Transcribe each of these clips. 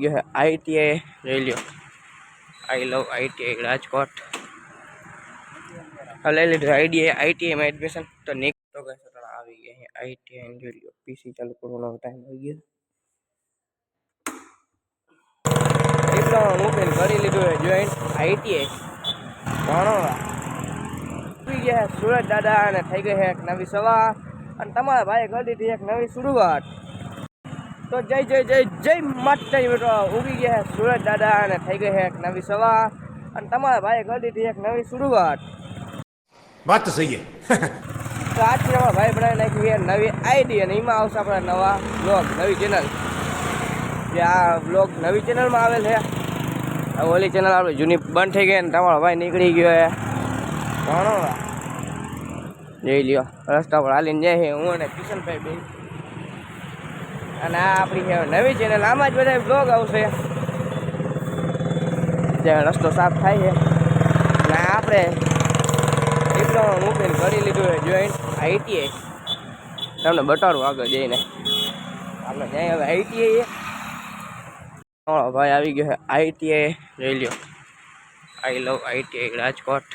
ગયો છે ITI રેલ્યો. I love ITI Rajkot. હવે લઈ લીધું. આઈડીઆઈ, આઈટીઆઈમાં એડમિશન તો નેક્સ્ટ તો કઈ સટણ આવી ગયા છે. આઈટીઆઈ રેલિયો પીસી ચાલુ કરવાનો ટાઈમ આવી ગયો. ડિપ્લોમા મૂકીને કરી લીધું છે જોઈન આઈટીઆઈ. આવી ગયા સુરત દાદા અને થઈ ગઈ છે એક નવી સવાર. અને તમારા ભાઈ કરી દીધી એક નવી શરૂઆત. તો જય જય જય જય માતાજી બેટો ઉગી ગયા સુરત દાદા અને થઈ ગઈ એક નવી સવાર. અને તમારા ભાઈ કરી દીધી એક નવી શરૂઆત. વાત તો સહી તો આજથી અમારા ભાઈ બનાવી નાખી છે નવી આઈડી અને એમાં આવશે આપણે નવા બ્લોગ નવી ચેનલ જે આ બ્લોગ નવી ચેનલમાં આવેલ છે. ઓલી ચેનલ આપણી જૂની બંધ થઈ ગઈ અને તમારો ભાઈ નીકળી ગયો એ ઘણો જઈ લ્યો. રસ્તા પર હાલીને જાય છે. હું અને કિશનભાઈ બે અને આ આપણી નવી ચેનલ આમાં જ બધા બ્લોગ આવશે. જ્યાં રસ્તો સાફ થાય છે. અને આપણે ડિપ્લોમા મૂકીને કરી લીધું છે જોઈન્ટ આઈટીઆઈ તમને બતાડું આગળ જઈને. આપણે ત્યાં હવે આઈટીઆઈ ભાઈ આવી ગયો છે આઈટીઆઈ રેલિયો આઈ લવ આઈટીઆઈ રાજકોટ.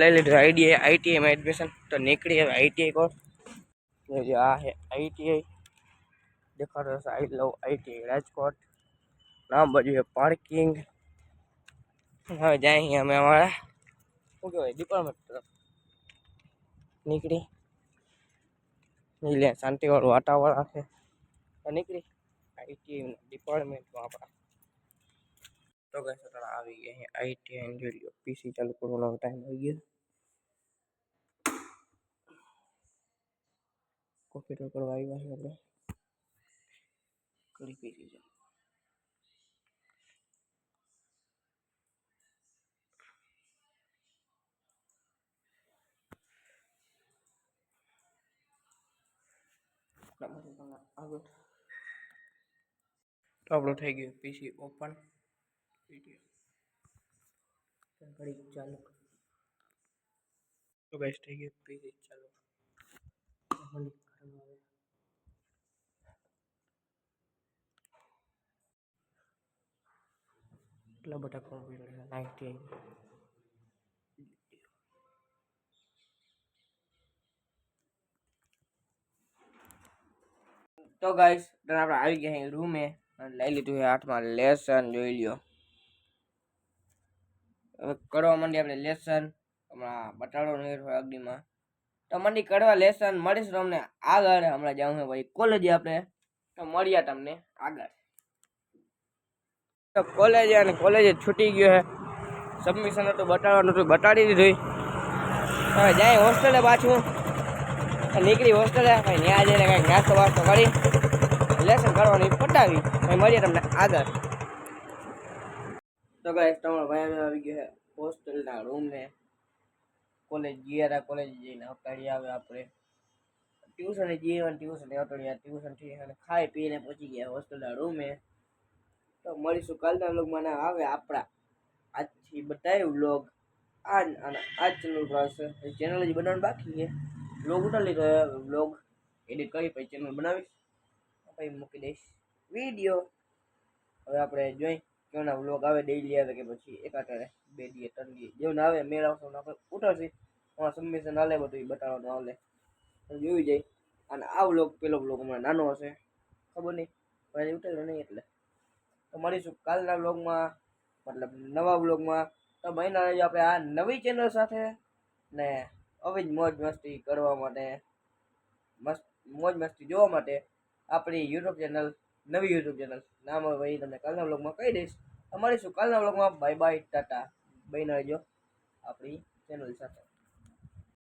લઈ લીધું આઈડીઆઈ આઈટીઆઈમાં એડમિશન તો નીકળી હવે આઈટીઆઈ કોર્સ છે આઈટીઆઈ દેખાડો છે, આઈ લવ આઈટીઆઈ રાજકોટ. નામ બાજુ છે પાર્કિંગ. હવે જાય અહીંયા અમે અમારા, શું કહેવાય ડિપાર્ટમેન્ટ તરફ. નીકળી. નીલે શાંતિવાળું વાતાવરણ છે. નીકળી. આઈટીઆઈ ડિપાર્ટમેન્ટમાં આપણા. તો સટણ આવી ગયા છે આઈટીઆઈ જોઈ લો પીસી ચાલુ કરવાનો ટાઈમ આવી ગયો. કોમ્પ્યુટર કરવા આવ્યા છે આપણે. કરી પીસી ચાલુ આગળ. તો આપણું થઈ ગયું પીસી ઓપન ઘડી ચાલુ. તો થઈ ગયું પીસી ચાલુ. ઘડી કરવા આવે. એટલા બધા કોમ્પ્યુટર નાઇન્ટી તો ગાઈસ તને આપણે આવી ગયા અહીં રૂમે અને લઈ લીધું છે હાથમાં લેસન જોઈ લ્યો. હવે કરવા માંડી આપણે લેસન હમણાં બટાડો નહીં અગ્નિમાં તો મંડી કરવા લેસન મળીશું તમને આગળ. હમણાં જાઉં છે ભાઈ કોલેજે આપણે. તો મળ્યા તમને આગળ. તો કોલેજ અને કોલેજ છૂટી ગયો છે સબમિશન હતું બતાડવાનું હતું, બતાડી દીધું. હવે જાય હોસ્ટેલે પાછું. નીકળી હોસ્ટેલે ભાઈ ત્યાં જઈને કંઈક નાસ્તો વાસ્તો કરી. લેસન કરવાની પટાવી ભાઈ મળીએ તમને આગળ. તો ગાઈસ તમારો ભાઈ આવી ગયો છે હોસ્ટેલના રૂમે કોલેજ ગયા કોલેજ જઈને અપાડી આવે આપણે. ટ્યુશને જઈએ અને ટ્યુશન અટડ્યા ટ્યુશનથી અને ખાઈ પીને પહોંચી ગયા હોસ્ટેલના રૂમે તો મળીશું કાલના વ્લોગમાં ના આવે આપણા આજથી બતાવ્યું વ્લોગ આજ અને આજ ચેનલ પર આવશે ચેનલ જ બનાવવાનું બાકી છે. વ્લોગ ઉતારી લીધો વ્લોગ એડિટ કરી પછી ચેનલ બનાવીશ. પછી મૂકી દઈશ. વીડિયો હવે આપણે જોઈ કેવના વ્લોગ આવે ડેઈલી આવે કે પછી એકાટારે બે દીએ ત્રણ દીએ જેવું આવે મેળ આવશે આપણે ઉતારશે એમાં સબમિશન હાલે બધું એ બતાવવાનું હાલે. જોઈ જાય અને આ વ્લોગ પેલો બ્લોક હમણાં નાનો હશે. ખબર નહીં, પણ એ ઉઠેલો નહીં એટલે. તો મળીશું કાલના બ્લોગમાં મતલબ નવા બ્લોગમાં તો મહિના રહેજો આપણે આ નવી ચેનલ સાથે. ને આવી જ મોજ મસ્તી કરવા માટે, મસ્ત, મોજ મસ્તી જોવા માટે આપણી યુટ્યુબ ચેનલ નવી યુટ્યુબ ચેનલ નામ હવે તમને કાલના બ્લોગમાં કહી દઈશ. મળીશું કાલના બ્લોગમાં બાય બાય ટાટા. બહીને રહેજો આપણી ચેનલ સાથે.